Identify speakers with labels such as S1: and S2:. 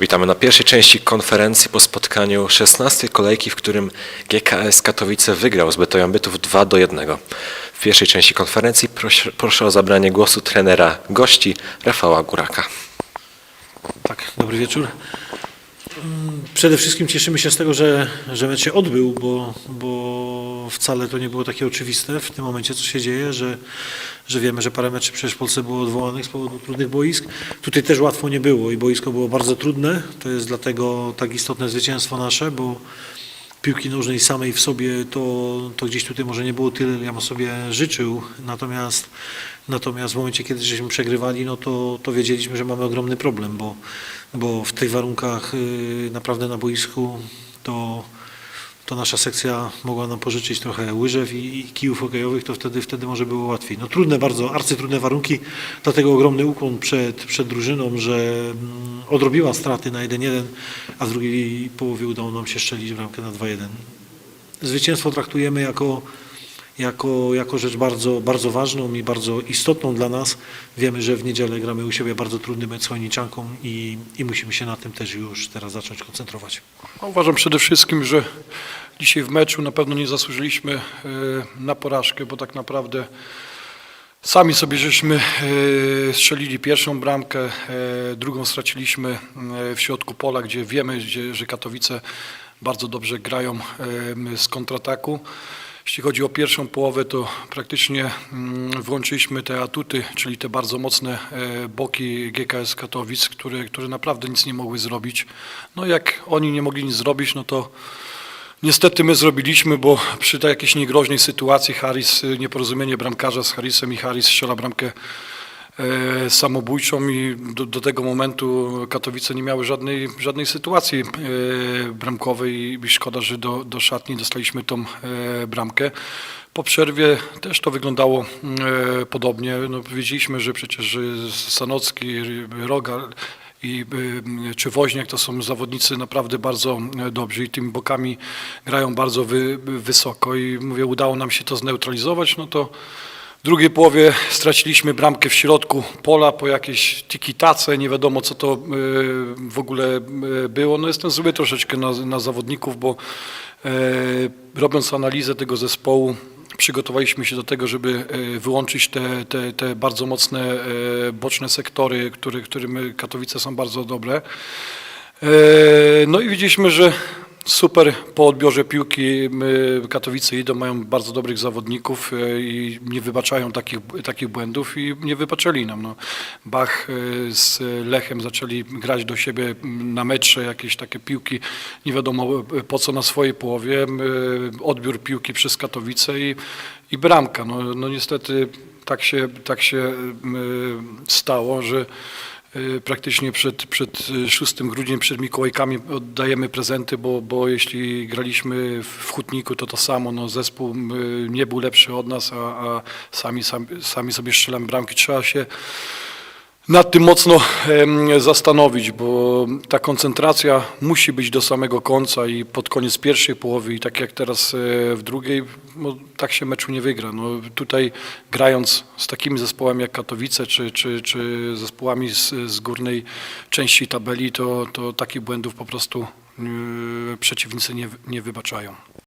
S1: Witamy na pierwszej części konferencji po spotkaniu 16 kolejki, w którym GKS Katowice wygrał z Betojem Bytów 2 do 1. W pierwszej części konferencji proszę, proszę o zabranie głosu trenera gości Rafała Góraka.
S2: Tak, dobry wieczór. Przede wszystkim cieszymy się z tego, że, że mecz się odbył, bo, bo wcale to nie było takie oczywiste w tym momencie, co się dzieje, że, że wiemy, że parę meczów przecież w Polsce było odwołanych z powodu trudnych boisk. Tutaj też łatwo nie było i boisko było bardzo trudne. To jest dlatego tak istotne zwycięstwo nasze, bo piłki nożnej samej w sobie to, to gdzieś tutaj może nie było tyle, ile ja sobie życzył. Natomiast, natomiast w momencie, kiedy żeśmy przegrywali, no to, to wiedzieliśmy, że mamy ogromny problem, bo, bo w tych warunkach y, naprawdę na boisku to, to nasza sekcja mogła nam pożyczyć trochę łyżew i, kijów hokejowych, to wtedy, wtedy może było łatwiej. No trudne bardzo, arcytrudne warunki, dlatego ogromny ukłon przed, przed drużyną, że mm, odrobiła straty na 1-1, a w drugiej połowie udało nam się strzelić bramkę na 2-1. Zwycięstwo traktujemy jako, jako, jako rzecz bardzo, bardzo ważną i bardzo istotną dla nas. Wiemy, że w niedzielę gramy u siebie bardzo trudny mecz z Chojniczanką i, i musimy się na tym też już teraz zacząć koncentrować.
S3: No, Uważam przede wszystkim, że dzisiaj w meczu na pewno nie zasłużyliśmy e, na porażkę, bo tak naprawdę sami sobie żeśmy e, strzelili pierwszą bramkę, e, drugą straciliśmy w środku pola, gdzie wiemy, że Katowice bardzo dobrze grają z kontrataku. Jeśli chodzi o pierwszą połowę, to praktycznie mm, włączyliśmy te atuty, czyli te bardzo mocne e, boki GKS Katowic, które, które naprawdę nic nie mogły zrobić. No jak oni nie mogli nic zrobić, no to niestety my zrobiliśmy, bo przy jakiejś niegroźnej sytuacji Harris, y, nieporozumienie bramkarza z Harrisem i Harris strzela bramkę samobójczą i do, do tego momentu Katowice nie miały żadnej, żadnej sytuacji e, bramkowej i szkoda, że do, do szatni dostaliśmy tą e, bramkę. Po przerwie też to wyglądało e, podobnie. No, wiedzieliśmy, że przecież Sanocki, Rogal i czy Woźniak to są zawodnicy naprawdę bardzo e, dobrzy i tymi bokami grają bardzo wy, wysoko i mówię, udało nam się to zneutralizować, no to w drugiej połowie straciliśmy bramkę w środku pola po jakiejś tiki-tace, nie wiadomo co to y, w ogóle y, było. No jestem zły troszeczkę na, na zawodników, bo e, robiąc analizę tego zespołu, przygotowaliśmy się do tego, żeby e, wyłączyć te, te, te bardzo mocne e, boczne sektory, które, którym Katowice są bardzo dobre. E, No i widzieliśmy, że super po odbiorze piłki Katowice idą, mają bardzo dobrych zawodników e, i nie wybaczają takich, takich błędów i nie wybaczyli nam. No. Bach e, z Lechem zaczęli grać do siebie na mecze, jakieś takie piłki, nie wiadomo e, po co na swojej połowie, odbiór piłki przez Katowice i, i bramka. No, no niestety tak się, tak się stało, że Praktycznie przed, przed 6 grudniem, przed Mikołajkami oddajemy prezenty, bo, bo jeśli graliśmy w Hutniku, to to samo. No, zespół e, nie był lepszy od nas, a, a sami, sami, sami sobie strzelamy bramki. Trzeba się nad tym mocno zastanowić, bo ta koncentracja musi być do samego końca i pod koniec pierwszej połowy i tak jak teraz e, w drugiej, no, tak się meczu nie wygra. No, tutaj grając z takimi zespołami jak Katowice czy, czy, czy zespołami z, z górnej części tabeli, to, to takich błędów po prostu e, przeciwnicy nie, nie wybaczają.